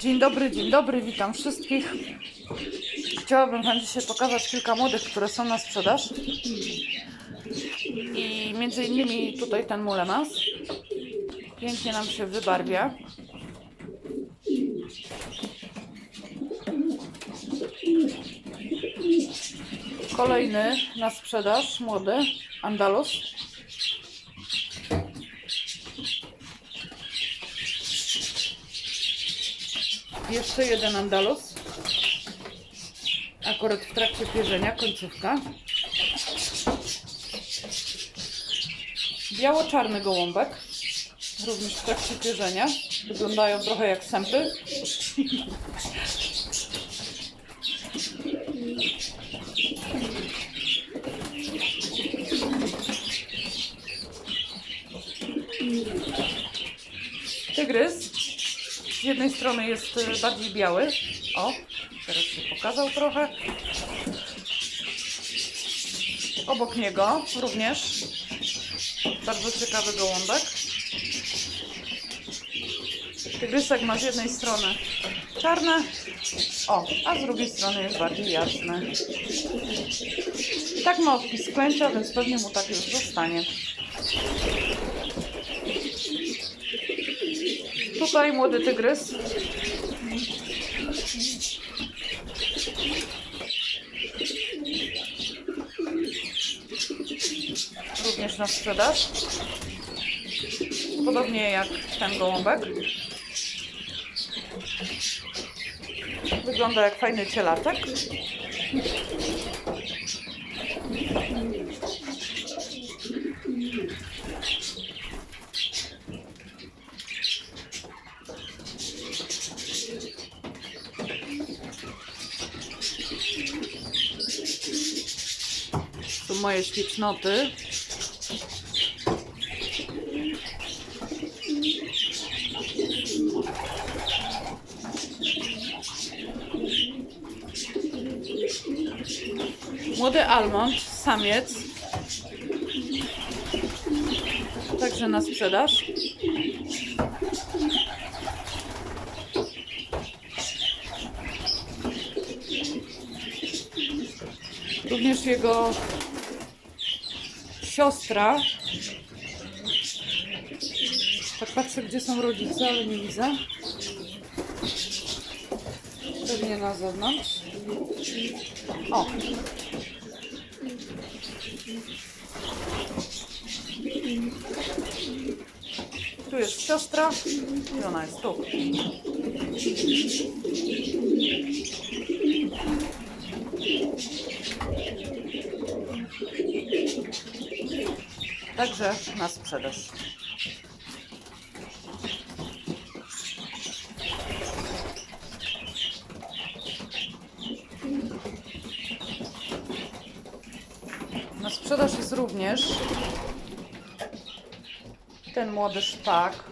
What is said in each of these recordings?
Dzień dobry, dzień dobry, witam wszystkich. Chciałabym Wam dzisiaj pokazać kilka młodych, które są na sprzedaż. I między innymi tutaj ten mulemas. Pięknie nam się wybarwia. Kolejny na sprzedaż, młody, Andalus. Jeszcze jeden Andalus. Akurat w trakcie pierzenia, końcówka. Biało-czarny gołąbek. Również w trakcie pierzenia. Wyglądają trochę jak sępy. Tygrys. Z jednej strony jest y, bardziej biały. O, teraz się pokazał trochę. Obok niego również bardzo ciekawy gołąbek. Tygrysek ma z jednej strony czarne, o, a z drugiej strony jest bardziej jasny. Tak ma odpis klęcia, więc pewnie mu tak już zostanie. Tutaj młody tygrys. Również na sprzedaż. Podobnie jak ten gołąbek. Wygląda jak fajny cielaczek. Moje ślicznoty. Młody almond, samiec. Także na sprzedaż. Również jego siostra. Tak patrzę, gdzie są rodzice, ale nie widzę. Pewnie na zewnątrz. O! Tu jest siostra i ona jest tu. Także na sprzedaż. Na sprzedaż jest również ten młody szpak.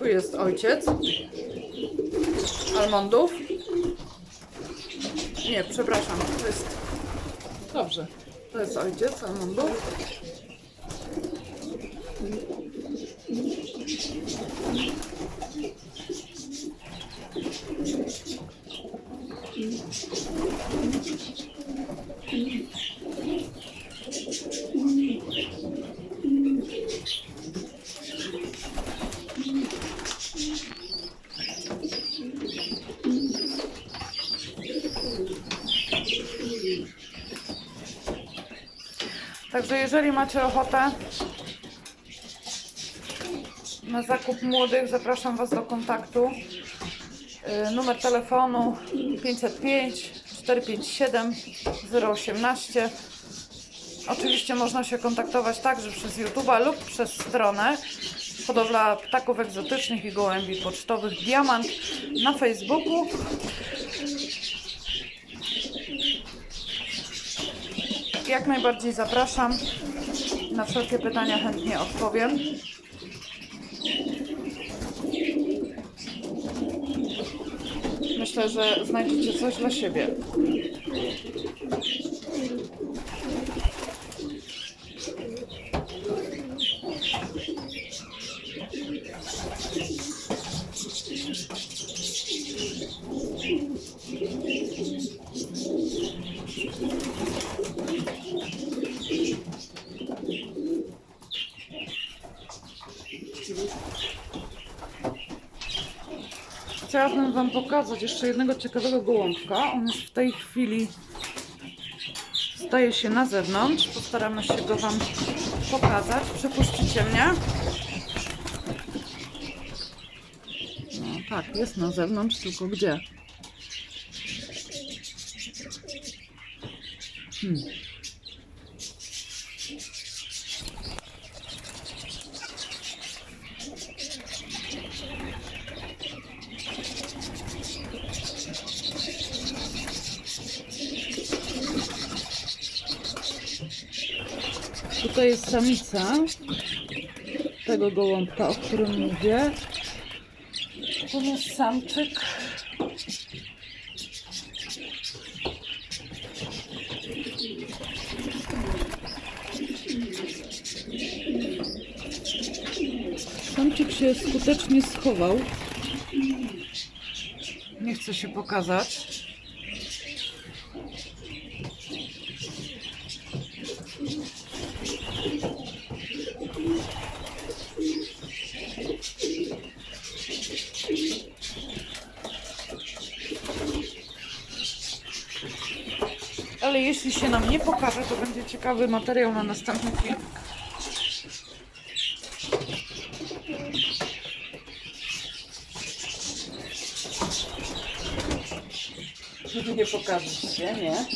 Tu jest ojciec almondów. Nie, przepraszam, to jest. Dobrze, to jest ojciec almondów. Także jeżeli macie ochotę na zakup młodych, zapraszam Was do kontaktu. Y, Numer telefonu 505 457 018. Oczywiście można się kontaktować także przez YouTube'a lub przez stronę Hodowla Ptaków Egzotycznych i Gołębi Pocztowych Diamant na Facebooku. Jak najbardziej zapraszam. Na wszelkie pytania chętnie odpowiem. Myślę, że znajdziecie coś dla siebie. Chciałabym Wam pokazać jeszcze jednego ciekawego gołąbka. On jest w tej chwili staje się na zewnątrz. Postaramy się go Wam pokazać. Przepuścicie mnie. No tak, jest na zewnątrz, tylko gdzie? Hmm. Tutaj jest samica tego gołąbka, o którym mówię. Tu jest samczyk. Samczyk się skutecznie schował. Nie chce się pokazać. Ale jeśli się nam nie pokaże, to będzie ciekawy materiał na następny film. Nie pokażesz się, nie?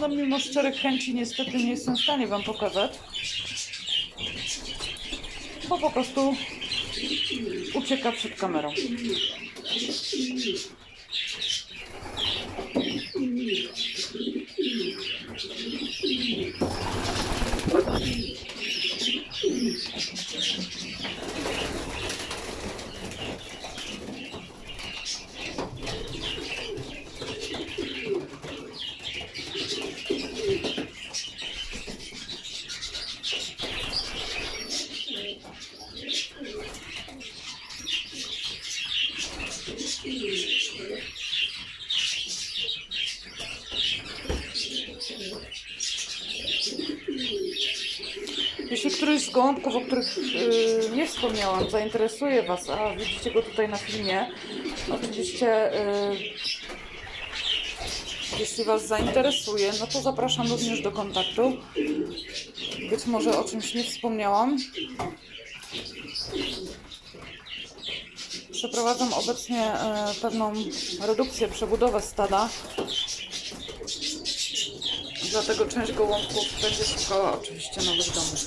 No mimo szczerych chęci niestety nie jestem w stanie Wam pokazać. Bo po prostu ucieka przed kamerą. Gołąbków, o których yy, nie wspomniałam, zainteresuje Was, a widzicie go tutaj na filmie, oczywiście yy, jeśli Was zainteresuje, no to zapraszam również do kontaktu. Być może o czymś nie wspomniałam. Przeprowadzam obecnie e, pewną redukcję, przebudowę stada. Dlatego część gołąbków będzie szukała oczywiście nowych domów.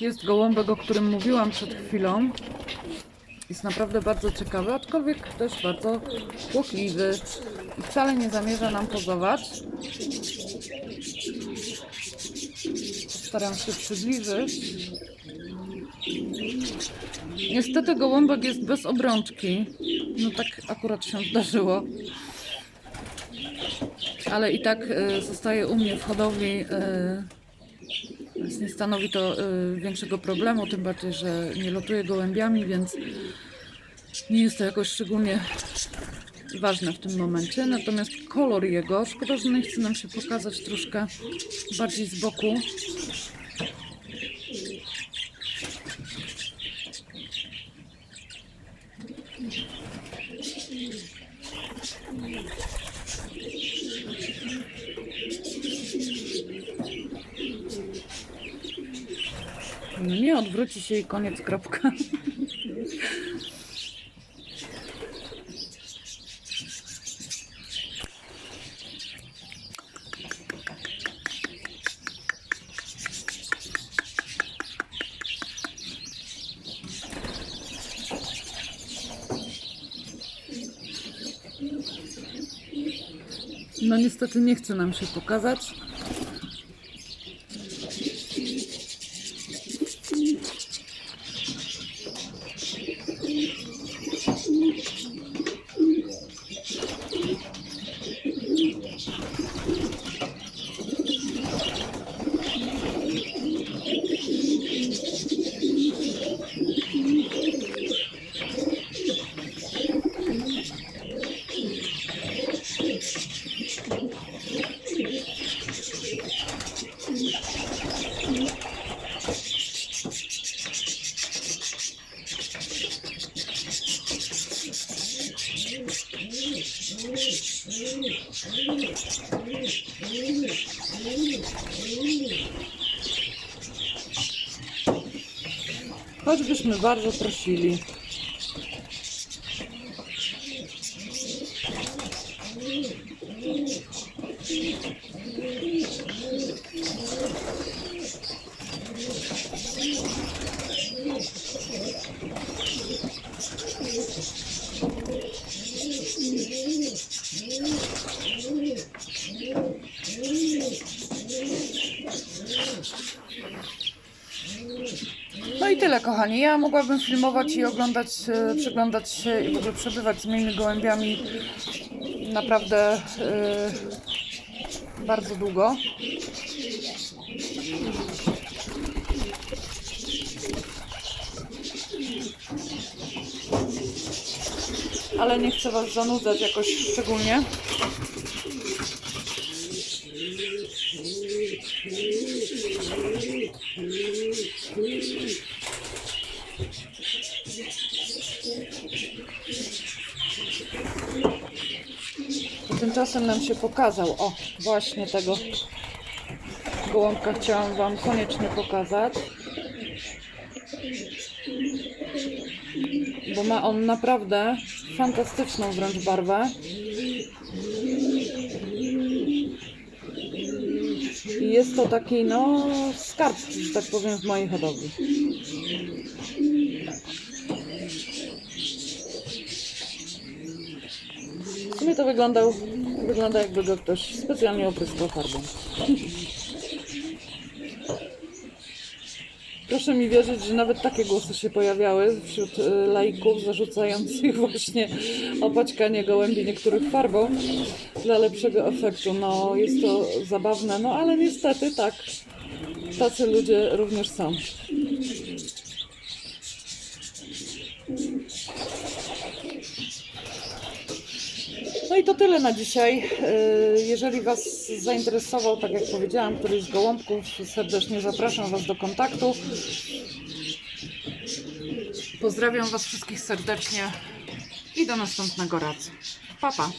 Jest gołąbek, o którym mówiłam przed chwilą. Jest naprawdę bardzo ciekawy, aczkolwiek też bardzo płochliwy i wcale nie zamierza nam pozować. Staram się przybliżyć. Niestety gołąbek jest bez obrączki. No tak akurat się zdarzyło. ale i tak e, zostaje u mnie w hodowli. e, Więc nie stanowi to e, większego problemu, tym bardziej, że nie lotuję gołębiami, więc nie jest to jakoś szczególnie ważne w tym momencie. Natomiast kolor jego, szkoda, że nie chce nam się pokazać troszkę bardziej z boku. Nie odwróci się i koniec, kropka. No niestety nie chce nam się pokazać. Choćbyśmy bardzo prosili. No Ja mogłabym filmować i oglądać, e, przyglądać się i w ogóle przebywać z moimi gołębiami naprawdę e, bardzo długo. Ale nie chcę Was zanudzać jakoś szczególnie. To Tymczasem nam się pokazał. O, właśnie tego gołąbka chciałam Wam koniecznie pokazać. Bo ma on naprawdę fantastyczną wręcz barwę. I jest to taki, no, skarb, że tak powiem, w mojej hodowli. To wyglądał, wygląda jakby go ktoś specjalnie opryskał farbą. Proszę mi wierzyć, że nawet takie głosy się pojawiały wśród y, laików zarzucających właśnie opaćkanie gołębi niektórych farbą dla lepszego efektu. No jest to zabawne, no ale niestety tak, tacy ludzie również są. I to tyle na dzisiaj. Yy, Jeżeli Was zainteresował, tak jak powiedziałam, któryś z gołąbków, serdecznie zapraszam Was do kontaktu. Pozdrawiam Was wszystkich serdecznie i do następnego razu. Pa, pa.